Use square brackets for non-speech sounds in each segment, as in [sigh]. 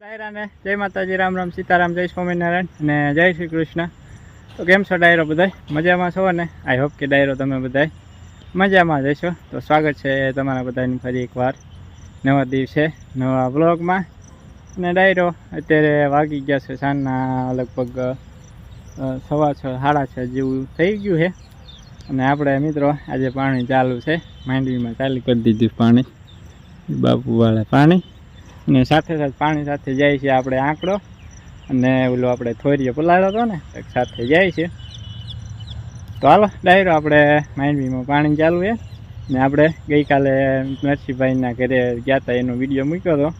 ડાયરાને જય માતાજી, રામ રામ, સીતારામ, જય સ્વામિનારાયણ અને જય શ્રી કૃષ્ણ. તો કેમ છો ડાયરો બધાય? મજામાં છો ને? આઈ હોપ કે ડાયરો તમે બધાય મજામાં જશો તો સ્વાગત છે તમારા બધાની ફરી એકવાર. નવા દિવસે, નવા બ્લોગમાં અને ડાયરો અત્યારે વાગી ગયા છે સાંજના લગભગ સવા છ, સાડા છ જેવું થઈ ગયું છે. અને આપણે મિત્રો આજે પાણી ચાલુ છે. માંડવીમાં ચાલુ કરી દીધું પાણી. બાપુવાળા પાણી. અને સાથે સાથે પાણી સાથે જાય છે આપણે આંકડો. અને ઓલો આપણે થોરીએ પલાળ્યો હતો ને સાથે જાય છે. તો હાલો, ડાયરો આપણે માંડવીમાં પાણી ચાલુ છે. ને આપણે ગઈકાલે નરસિંહભાઈના ઘરે ગયા હતા એનો વીડિયો મૂક્યો હતો.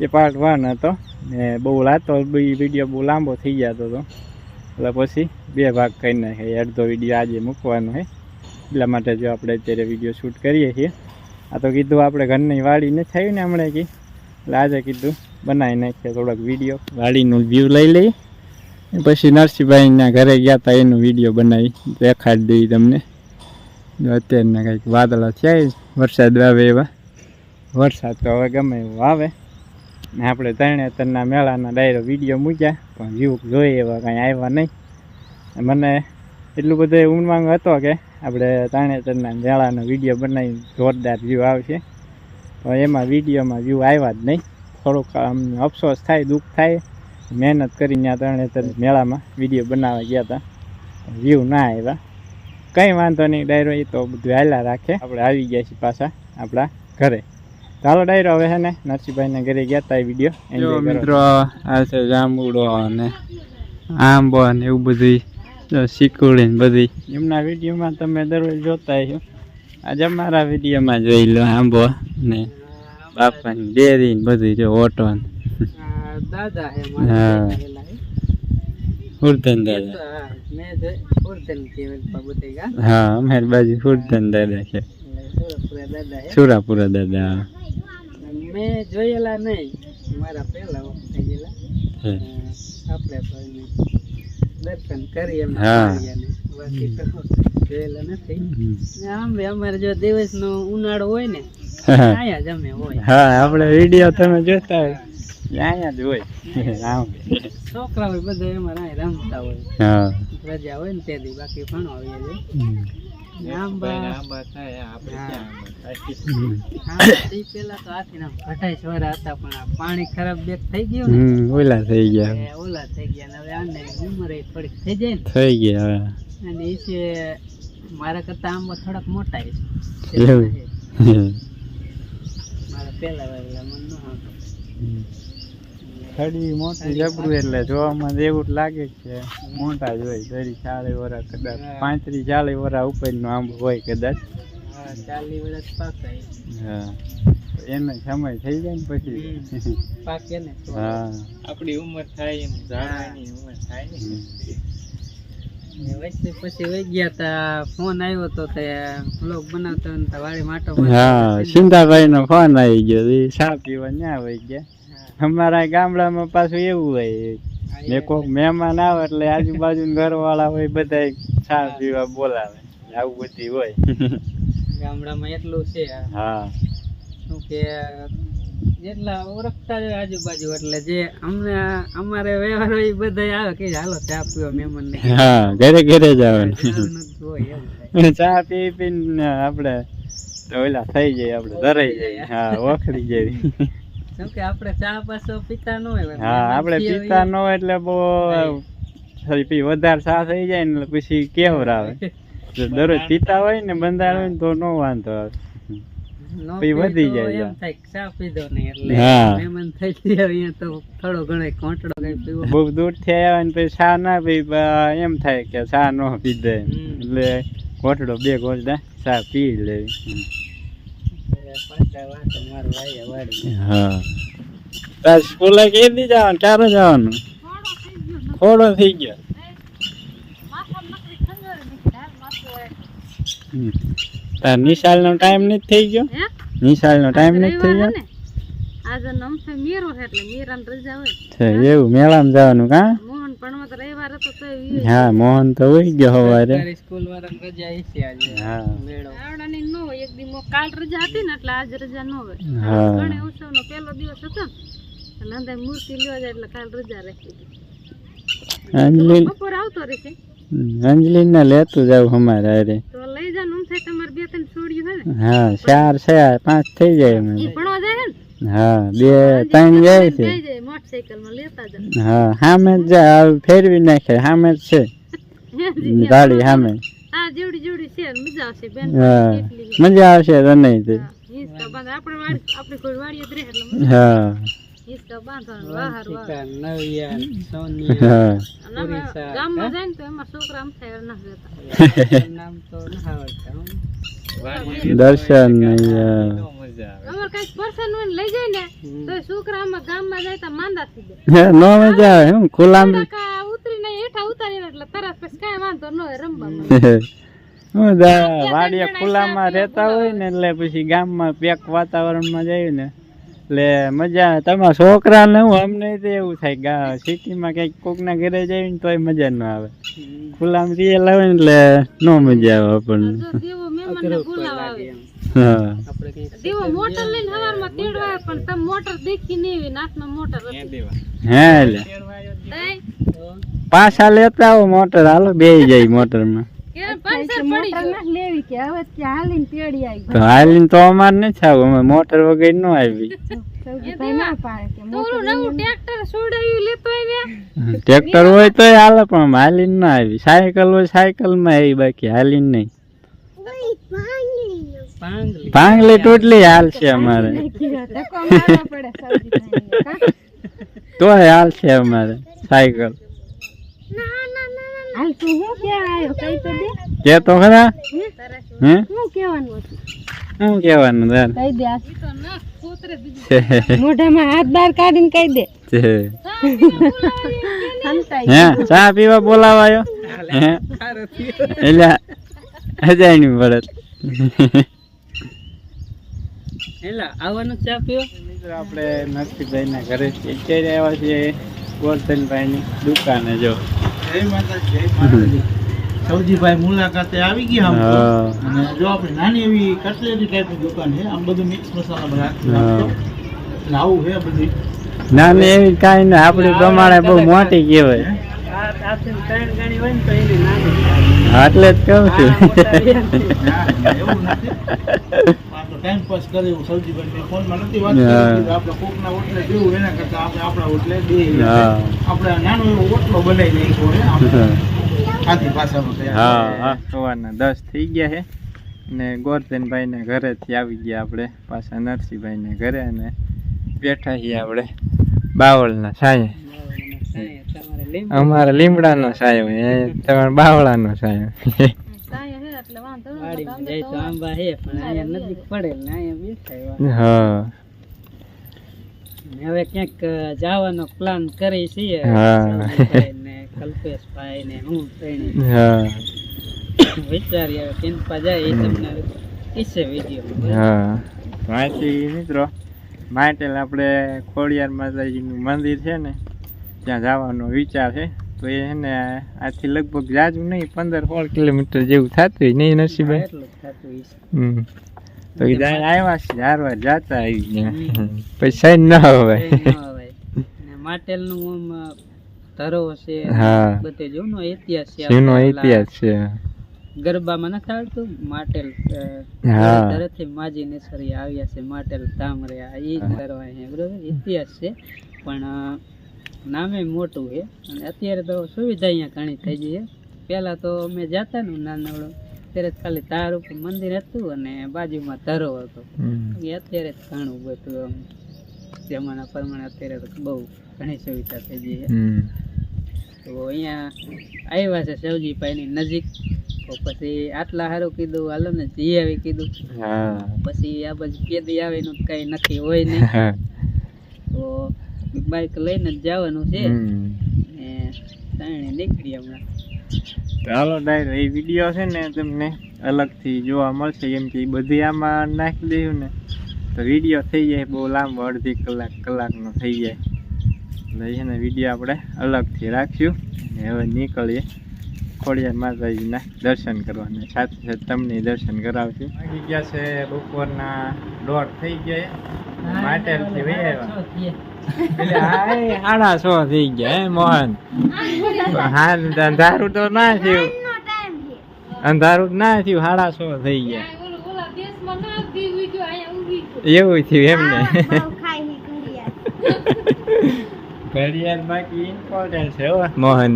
એ પાર્ટ વન હતો. ને બહુ લાતો વીડિયો બહુ લાંબો થઈ જતો હતો. એટલે પછી બે ભાગ કરી નાખે. અડધો વીડિયો આજે મૂકવાનો છે. એટલા માટે જો આપણે અત્યારે વીડિયો શૂટ કરીએ છીએ. આ તો કીધું આપણે ઘરની વાડી નથી થયું ને હમણાં કી એટલે આજે કીધું, બનાવી નાખીએ થોડોક વીડિયો વાડીનું વ્યૂ લઈ લઈએ પછી નરસિંહભાઈના ઘરે ગયા હતા એનો વીડિયો બનાવી, દેખાડી દઈએ તમને. અત્યારના કંઈક વાદળા થયા વરસાદ આવે એવા. વરસાદ તો હવે ગમે એવો આવે. ને આપણે તરણેતરના મેળાના ડાયરો વીડિયો મૂક્યા, પણ વ્યૂ જોઈએ એવા કાંઈ આવ્યા નહીં. મને એટલું બધું ઉમંગ હતો કે આપણે તરણેતરના મેળાનો વીડિયો બનાવી જોરદાર વ્યૂ આવશે. એમાં વિડીયોમાં વ્યૂ આવ્યા જ નહીં. થોડુંક આમ અફસોસ થાય દુઃખ થાય. મહેનત કરીને આ તરણેતર મેળામાં વીડિયો બનાવવા ગયા હતા. વ્યૂ ના આવ્યા. કંઈ વાંધો નહીં ડાયરો એ તો બધું હાલ્યા રાખે. આપણે આવી ગયા છીએ પાછા આપણા ઘરે. ચાલો ડાયરો હવે છે ને નરસિંહભાઈના ઘરે ગયા હતા એ વીડિયો મિત્રો આ છે જાંબુડો અને આંબો ને એવું બધું શીકુડી બધી. એમના વિડીયોમાં તમે દરરોજ જોતા છો આજે અમારા વિડીયોમાં જોઈ લો આંબો ને બાપાની ડેરી ને બધું જો ઓટો દાદા હા. દાદા ઉર્તન અમારી બાજુ હુરધન દાદા છે. સુરાપુરા દાદા મેં જોયેલા નહીં મારા પહેલા વખતે ગયેલા આપણે દર્શન કરી હા. જોયેલા નથી. આમ અમારે જો દિવસનો ઉનાળો હોય ને હા જ અમે હોય. હા આપણે વીડિયો તમે જોતા હોય અહીંયા જ હોય. આમ. છોકરા હોય બધા એમાં રમતા હોય. હા. રજા હોય ને તે દી બાકી પણ. ને આંબા હમ. પેલા તો આથી ના અઠાઈસ હતા પણ આ પાણી ખરાબ બેક થઈ ગયું ને. ઓલા થઈ ગયા. ઓલા થઈ ગયા ને હવે આને ઉંમર થોડીક થઈ જાય થઈ ગયા અને એ છે મારા કરતા આંબો થોડાક મોટા છે. એવું? મારા પેલા વાવેલા મને ન ખડી મોટી જબરું એટલે જોવામાં એવું જ લાગે છે. મોટા જ હોય ચાલીસ વરા કદાચ પાંત્રીસ ચાલી વરા ઉપરનો આંબો હોય કદાચ. હા ચાલીસ પાકાય હા. એનો સમય થઈ જાય ને પછી. પાકે ને હા. આપણી ઉંમર થાય એમ ઝાડવાની ઉંમર થાય ને. સિંધાભાઈ નો ફોન આવી ગયો ચા પીવા ન્યા વહી ગયા. અમારા ગામડામાં પાછું એવું હોય. ને કોક મહેમાન આવે એટલે આજુબાજુ ઘર વાળા હોય બધા ચા પીવા બોલાવે. આવું બધી હોય. ગામડામાં એટલું છે. હા. શું કે જેટલા ઓળખતા હોય આજુબાજુ એટલે જે અમને અમારે વ્યવહાર હોય બધા આવે કે હાલો ચા પીવો મહેમાન ને. હા ઘરે ઘરે જ આવે ચા પી પીને આપણે તો ઓલા થઈ જાય આપણે ધરાઈ જાય. હા ઓખડી કેમ કે આપણે ચા પાછો પીતા ન હોય હા આપણે પીતા ન હોય એટલે બહુ પી વધારે ચા થઈ જાય ને પછી કેવર આવે. [laughs] દરરોજ પીતા હોય ને બંધાર હોય ને તો નો વાંધો આવે. પછી વધી જાય એમ થાય ચા પીધો નહીં એટલે. મહેમાન થઈ ગયા અહીંયા તો થોડો ઘણો કોંટડો કઈ પીવો. બહુ દૂરથી આવ્યા ને પછી ચા ના પી એમ થાય કે ચા ન પીધે. એટલે ઘોટડો બે ઘોટડા ચા પી લેવી હા. તાર સ્કૂલે કેદી જવાનું? ક્યારે જવાનું? ખોડો થઈ ગયો. હમ. તાર નિશાળ નો ટાઈમ નથી થઈ ગયો? હે? નિશાળ નો ટાઈમ નથી થઈ ગયો ને? આજે નમસે મેરો છે એટલે મેરાન રજા હોય. છે એવું મેળામાં જવાનું કા? મોહન પણ તો રવિવાર હતો તો હા મોહન તો હોય ગયો હવારે. સ્કૂલ વાળા રજા આવી છે આજે હા. મેળો. આવડાની ન એક દી મો- કાલ રજા હતી ને એટલે આજ રજા નો હોય. હા. ઉત્સવ ઉત્સવનો પહેલો દિવસ હતો ને એટલે મૂર્તિ લેવા જાય એટલે કાલ રજા રાખી દીધી અંજલિ બપોર આવતો રહેશે. અંજલિ ને લેતું જાવ અમારે અરે તો લઈ જા આમ થાય તમારે બે ત્રણ છોડ્યું હે ને? હા ચાર છે પાંચ થઈ જાય અમે એ ભણવા જાય હે ને? હા બે ત્રણ જાય છે. જઈ જાય મોટરસાઇકલમાં લેતા જાવ હા સામે જ જાય હવે ફેરવી નાખે સામે જ છે. ગાડી સામે હા જેવડી જેવડી છે મજા આવશે બેન. હા કેટલી છે. મજા આવશે તને તે. હા, હિંચકા બાંધ આપણે વાડી આપણી કોઈ વાડીએ જ રહે એટલે મજા. હા. હિંચકા બાંધવાનું બહાર બહાર ચિકા નવિયા સોનિયા હા. અને અમે ઓરિસ્સા, ગામમાં જાય ને તો એમાં છોકરા આમ થાય ના રહેતા. નામ તો ના આવડતા હો. દર્શન ને લઈ જાય ને તો એ છોકરા આમાં ગામમાં જાય તો માંદા થઈ જાય નો મજા આવે હું ખુલ્લામાં. ઉતરીને હેઠા ઉતારી એટલે તરત પછી કાંઈ વાંધો ન હોય રમવામાં. વાડીએ ખુલ્લામાં રહેતા હોય ને એટલે પછી ગામમાં પેક વાતાવરણમાં જાય ને એટલે મજા આવે. તમારા છોકરાને હું અમને તો એવું થાય. સિટીમાં કંઈક કોકના ઘરે જાય ને તોય મજા ન આવે. ખુલ્લામાં રિયલ આવે ને એટલે નો મજા આવે આપણને. જો દેવો આવે. હા. આપણે કંઈક દેવો મોટર લઈને સવારમાં તેડવા આવે પણ તમે મોટર દેખી નહીં એવી નાથમાં મોટર હે એટલે પાછા લેતા આવો મોટર હાલો બે જાય મોટરમાં. હાલીને તો અમારે નથી આવું અમે મોટર વગર ન આવી. ના પાડે કે તો ઓલું નવું ટ્રેક્ટર છોડાયું લેતો આવ્યા? ટ્રેક્ટર હોય તોય હાલે પણ હાલીને ના આવી. સાયકલ હોય સાયકલમાં આવી બાકી હાલીને નહીં. પાંગલી. ટોટલી હાલ છે અમારે. [laughs] અમારે સાયકલ. હાલ તું હું ક્યાં આવ્યો કઈ તો દે. કે તો ખરા હે? શું કહેવાનું શું કહેવાનું તાર કહી દે આ. તો ના કોતરે બીજું. મોઢામાં હાથ બહાર કાઢીને કહી દે. છે. હે ચા પીવા બોલાવાયો? હે? એટલે અજાયની પડત એલા આવવાનું ચા પીવો? મિત્રો આપણે નરસિંહભાઈ ના ઘરે છીએ. અત્યારે આવ્યા છીએ ગોરધનભાઈ ની દુકાને જો. સૌજીભાઈ મુલાકાતે આવી ગયા આમ અને જો આપણે નાની એવી કટલેરી ટાઈપની દુકાન છે આમ બધું મિક્સ મસાલા હા. આવું છે બધી. ના એવી કાંઈ ને આપણી પ્રમાણે બહુ મોટી કહેવાય. ત્રણ ગણી હોય ને તો એની નાની એટલે જ કહું છું. ના, એવું નથી. આ તો ટાઈમ પાસ કરે એવું સૌજીભાઈ ફોનમાં નથી વાત હા. કરી આપણે કોકના ઓટલે જેવું એના કરતા આપણે આપણા ઓટલે બે. હા. આપણે આ નાનો એવો ઓટલો બનાવી નાખ્યો છે આમ આથી પાછળનો તૈયાર હા હા. સવારના દસ થઈ ગયા છે ને ગોરધનભાઈ ને ઘરેથી આવી ગયા આપણે પાછા નરસિંહભાઈ ને ઘરે અને બેઠા છીએ આપણે બાવળના લીંબ અમારે લીમડાનો સાયો એ તમારે બાવળાનો સાયો સાયા હે ન હે ને. હા. હવે ક્યાંક જવાનો પ્લાન કરી છીએ. હા. ને કલ્પેશભાઈ ને હું. હા. વિચારીએ હવે કિંપા જાય એ તમને વીડિયો હા. માહિતી મિત્રો માટેલ આપણે ખોડિયાર માતાજીનું મંદિર છે ને ત્યાં જવાનો વિચાર છે. તો એને આથી લગભગ જાજુ નહીં પંદર સોળ કિલોમીટર જેવું થતું નહીં નસીબે? એટલું થતું હમ. તો એ જાય આવ્યા છે હારવા જાતા આવી ગયા. પૈસા ન હવે માટેલનું આમ ધરો છે હા. બધે જૂનો ઇતિહાસ છે જૂનો ઇતિહાસ છે. ગરબામાં નથી આવડતું? માટેલ. ધરેથી માજી નેસરી આવ્યા છે માટેલ ધામ રહ્યા. એ છે બરોબર? ઇતિહાસ છે. પણ નામે મોટું છે. અને અત્યારે તો સુવિધા અહીંયા ઘણી થઈ ગઈ છે. પહેલાં તો અમે જતા ને નાનવડો. ત્યારે ખાલી તાર ઉપર મંદિર હતું અને બાજુમાં ધરો હતો. એ અત્યારે ઘણું બધું જમાના પ્રમાણે અત્યારે તો બહુ ઘણી સુવિધા થઈ ગઈ છે. તો અહીંયા આવ્યા છે શિવજીભાઈની નજીક. તો પછી આટલા સારું કીધું હાલો ને જી આવી કીધું. પછી આ બધી કેદી આવે એનું કઈ નક્કી હોય નહીં. [laughs] બાઇક લઈને જ જવાનું છે. તાણે નીકળી હમણાં. ચાલો ડાયર એ વીડિયો છે ને તમને અલગથી જોવા મળશે. કેમ કે એ બધી આમાં નાખી દઈશું ને તો વીડિયો થઈ જાય બહુ લાંબો અડધી કલાક કલાકનો થઈ જાય. એટલે છે ને વીડિયો આપણે અલગથી રાખશું. ને હવે નીકળીએ. ખોડિયાર માતાજીના દર્શન કરવાના. સાથે સાથે તમને દર્શન કરાવશું. બાકી ગયા છે બપોરના દોઢ થઈ ગયા. માટેલથી વહી આવ્યા. એટલે હાય સાડા થઈ ગયા હે મોહન? હા અંધારું તો ના થયું. અંધારું તો ના થયું સાડા સો થઈ ગયા. ત્યાં ઓલું ઓલા દેશમાં ના દી ઉગ્યો અહીંયા ઉગી ગયો. એવું થયું એમને ઘડિયાળ. બાકી ઇમ્પોર્ટન્ટ છે હો [laughs] મોહન?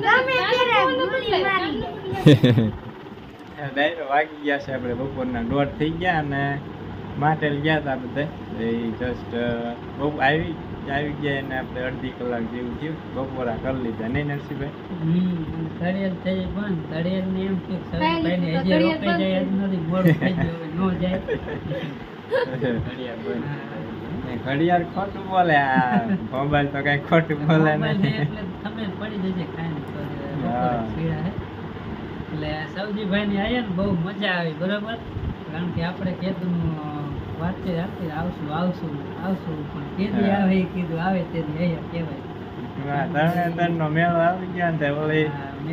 [laughs] ડાયરો વાગી ગયા છે આપણે બપોરના દોઢ થઈ ગયા અને માટેલ ગયા હતા બધા. એ જસ્ટ બહુ આવી આવી ગયા એને આપણે અડધી કલાક જેવું થયું. બપોરા કરી લીધા નહીં નરસિંહભાઈ? થઈ બંધ ઘડિયાળને એમ કે કાંઈ હજી રોકાઈ જાય નથી મોડું થઈ ગયું હવે જાય. [laughs] ઘડિયાળ ખોટું બોલે આ. મોબાઈલ તો કઈ ખોટું બોલે નહીં. એટલે પડી જશે ખાઈને. એટલે સૌજીભાઈ ની આયા ને બહુ મજા આવી બરોબર? કારણ કે આપણે કેતું વાતચીત આપી આવશું આવશું આવશું પણ કેદી આવે એ કીધું આવે તેથી અહીંયા કહેવાય. ધર્મેન્દ્ર નો મેળો આવી ગયો ને ઓલી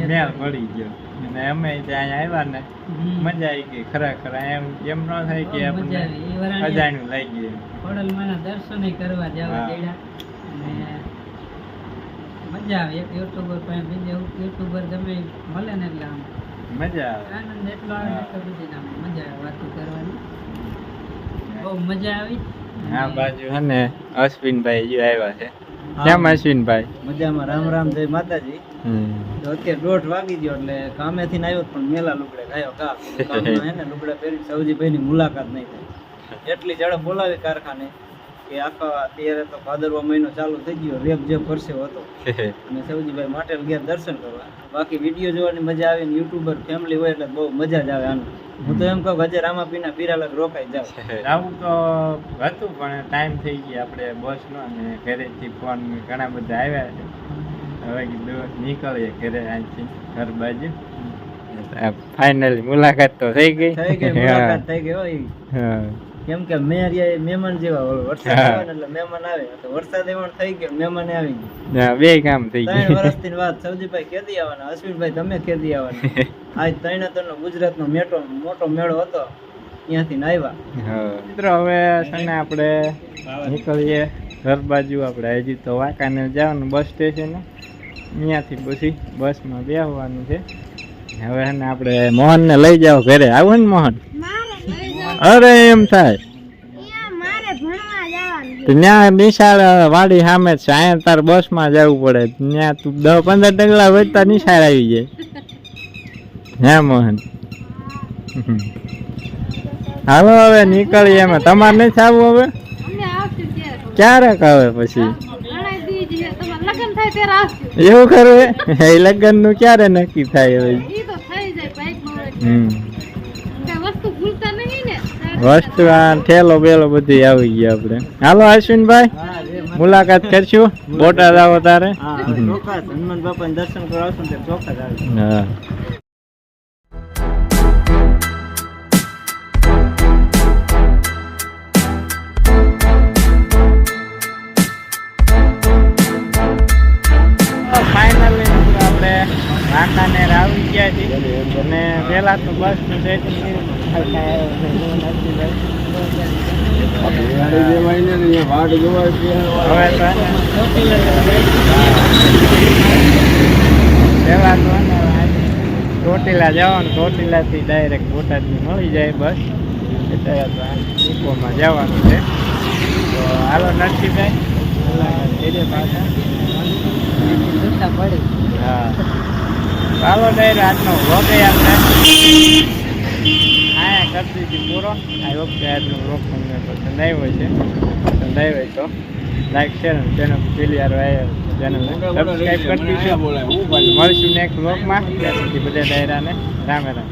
મેળ પડી ગયો. અને અમે ત્યાં આવ્યા ને મજા આવી ગઈ ખરેખર. એમ એમ ન થાય કે આપણને અજાણ્યું લઈ ગયું. ખોડલમાંના દર્શન કરવા જવા. દેડા. મજા આવે. એક યુટ્યુબર પાસે બીજે યુટ્યુબર ગમે મળે ને એટલે આમ. મજા આવે. આનંદ એટલો આવે તો બીજી આમ મજા આવે વાતો કરવાની. બહુ મજા આવી. આ બાજુ હે ને અશ્વિનભાઈ જો આવ્યા છે. કેમ અશ્વિનભાઈ? મજામાં. રામ રામ જય માતાજી. અત્યારે દોઢ વાગી ગયો એટલે કામેથી આવ્યો પણ મેલા લુગડે ગાયો કા કામમાં લુગડા પહેરી સૌજીભાઈની મુલાકાત નહીં થઈ એટલી ઝડપ બોલાવી કારખાને કે આખા અત્યારે તો ભાદરવા મહિનો ચાલુ થઈ ગયો રેપ જેપ પરસેવો હતો. અને સૌજીભાઈ માટે ગયા દર્શન કરવા. બાકી વીડિયો જોવાની મજા આવે ને યુટ્યુબર ફેમિલી હોય એટલે બહુ મજા જ આવે આનું. હું તો એમ કહું આજે રામાપીના પીરાલક રોકાઈ જાવ આવું [laughs] તો હતું પણ ટાઈમ થઈ ગયો આપણે બસનો અને ઘરેથી ફોન ઘણા બધા આવ્યા છે. હવે કીધું નીકળીએ ઘરે અહીંથી ઘર બાજુ ફાઇનલી મુલાકાત તો થઈ ગઈ. થઈ ગઈ મુલાકાત થઈ ગઈ હોય. કેમ કે મેરિયા મહેમાન જેવા વરસાદ. આવે એટલે મહેમાન આવે. તો વરસાદ એવો થઈ ગયો મહેમાન આવી ગયો. હા, બે કામ થઈ ત્રણ વર્ષ વર્ષથી વાત સૌજીભાઈ કેદી આવવાના અશ્વિનભાઈ તમે કેદી આવવાના. [laughs] આજ ત્રણેતરનો ગુજરાતનો મેટો મોટો મેળો હતો ત્યાંથી ને આવ્યા. મિત્રો હવે છે ને આપણે નીકળીએ. ઘર બાજુ આપણે હજી તો વાંકાને જવાનું બસ સ્ટેશન. અહીંયાથી પછી બસમાં બેસવાનું છે. હવે ને આપણે મોહનને લઈ જાઓ ઘરે. આવું ને મોહન? અરે એમ થાય. ત્યાં નિશાળ વાડી સામે છે. અહીંયા તાર બસમાં જવું પડે. ત્યાં તું દસ પંદર ડગલા વધતા નિશાળ આવી જાય. હે મોહન? હાલો હવે નીકળીએ એમાં. તમારે નથી આવવું હવે. ક્યારેક આવે પછી? થાય તે આવશે એવું કરવું એ લગ્નનું ક્યારે નક્કી થાય હવે? ઈ તો થઈ જાય હોય હમ. વસ્તુ ભૂલતા નહીં ને. વસ્તુ આ ઠેલો બેલો બધી આવી ગઈ આપણે. હાલો અશ્વિનભાઈ હા. મુલાકાત કરશું. બોટાદ આવો તારે. હા હનુમાન બાપાને દર્શન કરવા ને ત્યારે ચોક્કસ આવી હા. વાંકાનેર આવી ગયા છીએ અને પહેલા તો બસનું સેટિંગ પહેલા તો ચોટીલા જવાનું ચોટીલાથી ડાયરેક્ટ બોટાદની મળી જાય બસ. એટલે તો જવાનું છે. તો હાલો નરસિંહભાઈ મુલાકાત પાછા. હા. ચાલો ડાયર આજનો વ્લોગ આપણે હા કરી દીધી પૂરો. હોપ કે આજનો વ્લોગ તમને પસંદ આવ્યો છે પસંદ આવ્યો તો લાઈક શેર અને ચેનલ પેલી યાર ચેનલ સબસ્ક્રાઈબ કરી દીધો. મળશું નેક્સ્ટ વ્લોગમાં ત્યાં સુધી બધા ડાયરાને રામે રામ.